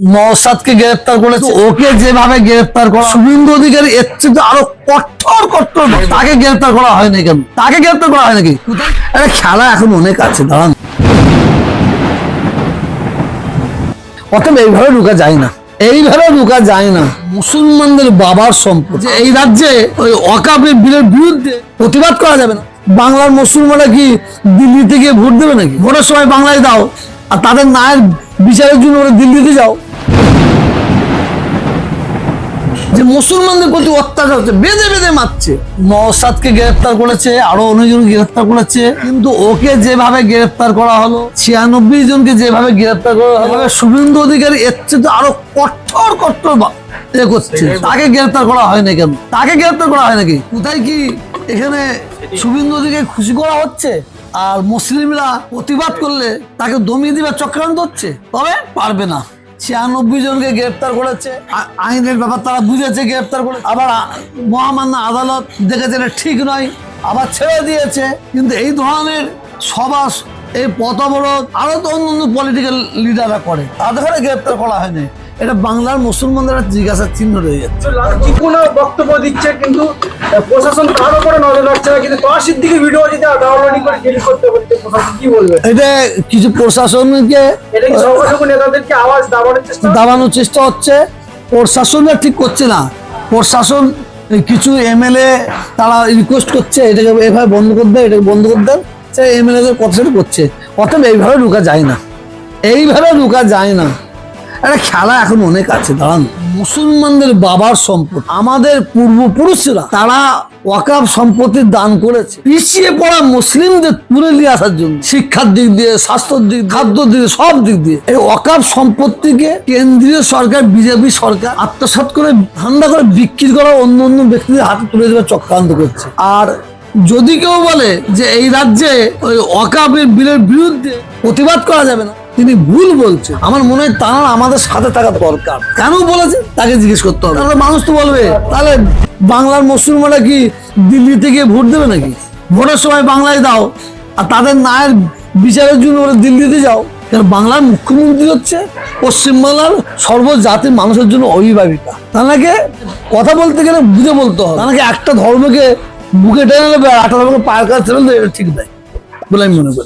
নওসাদকে গ্রেফতার করেছে। ওকে যেভাবে গ্রেফতার করা শুভেন্দু অধিকারী এর চেয়ে আরও কঠোর কঠোর তাকে গ্রেফতার করা কেন? তাকে গ্রেফতার করা হয় নাকি খেলা এখন অনেক আছে দাঁড়ান। অতএব এইভাবে ঢুকা যায় না। এইভাবে ঢুকা যায় না। মুসলমানদের বাবার সম্পদ। এই রাজ্যে ওই অকাপের বিলের বিরুদ্ধে প্রতিবাদ করা যাবে না। বাংলার মুসলমানরা কি দিল্লিতে গিয়ে ভোট দেবে নাকি? ভোটের সময় বাংলায় দাও। আর তাদের নায়ের বিচারের জন্য ওরা দিল্লিতে যাও। যে মুসলমানদের প্রতি অত্যাচার হচ্ছে, বেঁধে বেঁধে মারছে। নওসাদকে গ্রেফতার করেছে, আরও অনেকজন গ্রেফতার করেছে। কিন্তু ওকে যেভাবে গ্রেফতার করা হলো, ছিয়ানব্বই জনকে যেভাবে গ্রেফতার করা হলো শুভেন্দু অধিকারী এর চেয়ে তো আরও কঠোর কঠোর করছে। তাকে গ্রেফতার করা হয় না কেন? তাকে গ্রেফতার করা হয় নাকি কোথায় কি এখানে শুভেন্দু অধিকারী খুশি করা হচ্ছে? আর মুসলিমরা প্রতিবাদ করলে তাকে দমিয়ে দিবার চক্রান্ত হচ্ছে? তবে পারবে না। ছিয়ানব্বই জনকে গ্রেফতার করেছে। আইনের ব্যাপার তারা বুঝেছে গ্রেফতার করে। আবার মহামান্য আদালত দেখেছে এটা ঠিক নয়। আবার ছেড়ে দিয়েছে। কিন্তু এই ধরনের সভা এই পথ অবরোধ আরও তো অন্য অন্য পলিটিক্যাল লিডাররা করে। তাদের ঘরে গ্রেফতার করা হয়নি। এটা বাংলার মুসলমানদের জিজ্ঞাসার চিহ্ন রয়ে যাচ্ছে কোনো বক্তব্য দিচ্ছে কিন্তু প্রশাসন তার উপরে নজর রাখছে না। কিন্তু পাশ দিকে ভিডিও যদি ডাউনলোডিং করে ডিলিট করতে বলছে প্রশাসন কি বলবে? এটা কিছু প্রশাসনকে দাবানোর চেষ্টা হচ্ছে? প্রশাসনরা ঠিক করছে না। প্রশাসন কিছু এমএলএ তারা রিকোয়েস্ট করছে, এটাকে এভাবে বন্ধ করে দেয় এটাকে বন্ধ করে দেন। সে এমএলএদের কথা করছে। অতএব এইভাবে ঢুকা যায় না। এইভাবে ঢুকা যায় না। একটা খেলা এখন অনেক আছে, দাঁড়ান। মুসলমানদের বাবার সম্পদ, আমাদের পূর্বপুরুষরা তারা ওয়াকাফ সম্পত্তি দান করেছে। পিছিয়ে পড়া মুসলিমদের তুলে নিয়ে আসার জন্য, শিক্ষার দিক দিয়ে, স্বাস্থ্যর দিক খাদ্য দিক সব দিক দিয়ে এই ওয়াকাফ সম্পত্তিকে কেন্দ্রীয় সরকার, বিজেপি সরকার আত্মসাৎ করে ঠান্ডা করে, বিক্রি করা অন্য অন্য ব্যক্তিদের হাতে তুলে দেওয়ার চক্রান্ত করছে। আর যদি কেউ বলে যে এই রাজ্যে ওই ওয়াকাফের বিলের বিরুদ্ধে প্রতিবাদ করা যাবে না তিনি ভুল বলছে আমার মনে হয় তার আমাদের সাথে থাকা দরকার। কেন বলেছে তাকে জিজ্ঞেস করতে হবে। তাহলে মানুষ তো বলবে তাহলে বাংলার মুসলমানরা কি দিল্লিতে গিয়ে ভোট দেবে নাকি? ভোটের সময় বাংলায় দাও আর তাদের নায়ের বিচারের জন্য ওরা দিল্লিতে যাও। কারণ বাংলার মুখ্যমন্ত্রী হচ্ছে পশ্চিমবাংলার সর্বজাতির মানুষের জন্য অভিভাবিকা। তাকে কথা বলতে গেলে বুঝে বলতে হবে। তাকে একটা ধর্মকে বুকে টেনে নেবে আর আটা ধর্মকে পায়ের কাছে ছেড়ে দেবে ঠিক নাই বলে আমি মনে করি।